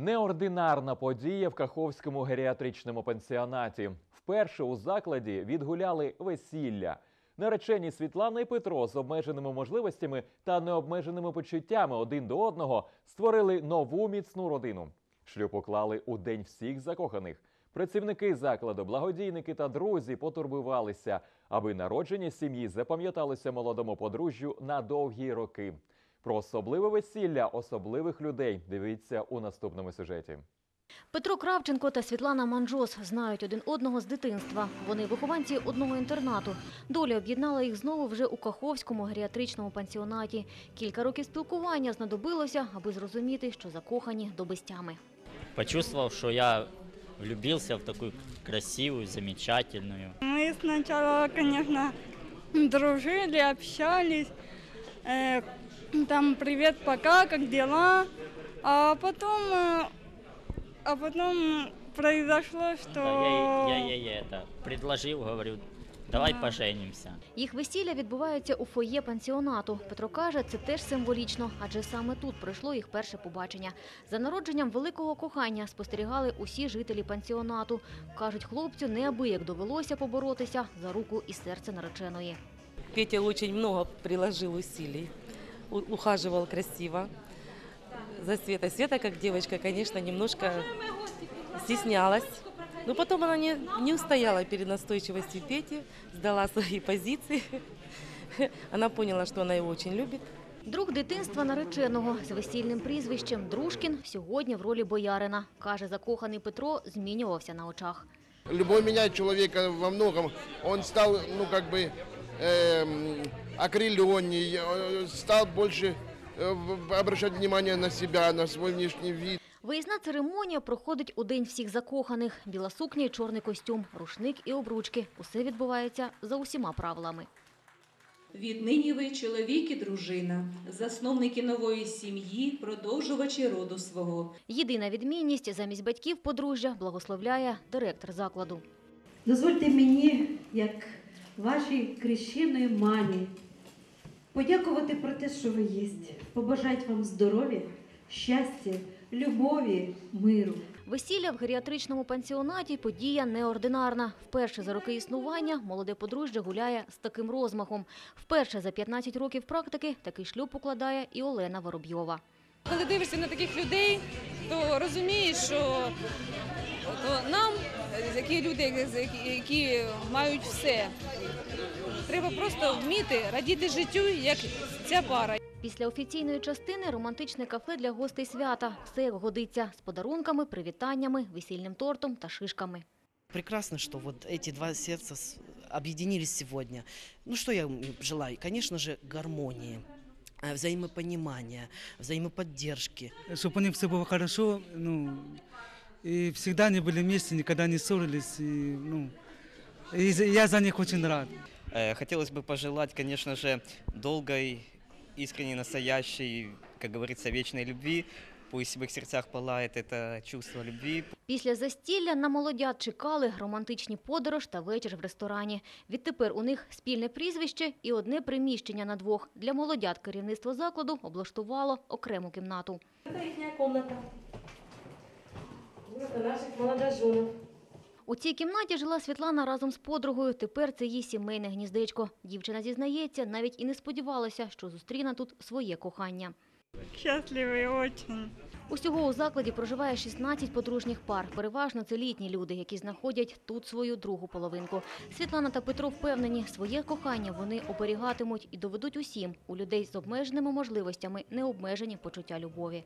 Неординарна подія в Каховському геріатричному пансіонаті. Вперше у закладі відгуляли весілля. Наречені Світлана і Петро з обмеженими можливостями та необмеженими почуттями один до одного створили нову міцну родину. Шлюб уклали у день всіх закоханих. Працівники закладу, благодійники та друзі потурбувалися, аби народження сім'ї запам'яталося молодому подружжю на довгі роки. Про особливе весілля особливих людей дивіться у наступному сюжеті. Петро Кравченко та Світлана Манджос знають один одного з дитинства. Вони вихованці одного інтернату. Доля об'єднала їх знову вже у Каховському геріатричному пансіонаті. Кілька років спілкування знадобилося, аби зрозуміти, що закохані до безтями. Почувствовал, что я влюбился в такую красивую, замечательную. Мы сначала, конечно, дружили, общались Э, Там привет, пока, как дела. А потом, э, а потом произошло, что... Да, я, ей- я ей это предложил, говорю, давай Да. поженимся. Їх весілля відбувається у фоє пансіонату. Петро каже, це теж символічно, адже саме тут пройшло їх перше побачення. За народженням великого кохання спостерігали усі жителі пансіонату. Кажуть, хлопцю неабияк довелося поборотися за руку і серце нареченої. Петя очень много приложил усилий, у- ухаживал красиво за Света. Света, как девочка, конечно, немножко стеснялась. Но потом она не, не устояла перед настойчивостью Пети, сдала свои позиции. Она поняла, что она его очень любит. Друг дитинства нареченого з весільним прізвищем Дружкін сьогодні в ролі боярина. Каже, закоханий Петро змінювався на очах. Любовь меняет человека во многом. Он стал, ну, как бы, эм, окрыленней, э, стал больше э, в- обращать внимание на себя, на свой внешний вид. Виїзна церемонія проходить у день всіх закоханих. Біла сукня і чорний костюм, рушник і обручки. Усе відбувається за усіма правилами. Віднині ви чоловік і дружина, засновники нової сім'ї, продовжувачі роду свого. Єдина відмінність замість батьків подружжя благословляє директор закладу. Дозвольте мені, як вашій крещеної мамі, подякувати про те, що ви є, побажати вам здоров'я, щастя, любові, миру. Весілля в геріатричному пансіонаті – подія неординарна. Вперше за роки існування молоде подружжя гуляє з таким розмахом. Вперше за 15 років практики такий шлюб укладає і Олена Воробйова. Коли дивишся на таких людей, то розумієш, що які люди, які- які мають все, треба просто вміти радіти життю, як ця пара. Після офіційної частини романтичне кафе для гостей свята. Все як годиться з подарунками, привітаннями, весільним тортом та шишками. Прекрасно, что вот эти два сердца с- объединились сегодня. Ну что я им желаю? Конечно же, гармонии, э, взаимопонимания, взаимоподдержки. чтобы у них все было хорошо, ну, и всегда они были вместе, никогда не ссорились, и, ну, и за- я за них очень рад. Э, Хотелось бы пожелать, конечно же, долгой, искренней, настоящей, как говорится, вечной любви. Пусть в их сердцах пылает это чувство любви. Після застілля на молодят чекали романтичні подорож та вечір в ресторані. Відтепер у них спільне прізвище і одне приміщення на двох. Для молодят керівництво закладу облаштувало окрему кімнату. Это их комната. Наших молодоженов. У цій кімнаті жила Світлана разом з подругою. Тепер це її сімейне гніздечко. Дівчина зізнається, навіть і не сподівалася, що зустріне тут своє кохання. Счастливы очень. Усього у закладі проживає 16 подружніх пар. Переважно це літні люди, які знаходять тут свою другу половинку. Світлана та Петро впевнені, своє кохання вони оберігатимуть і доведуть усім. У людей з обмеженими можливостями необмежені почуття любові.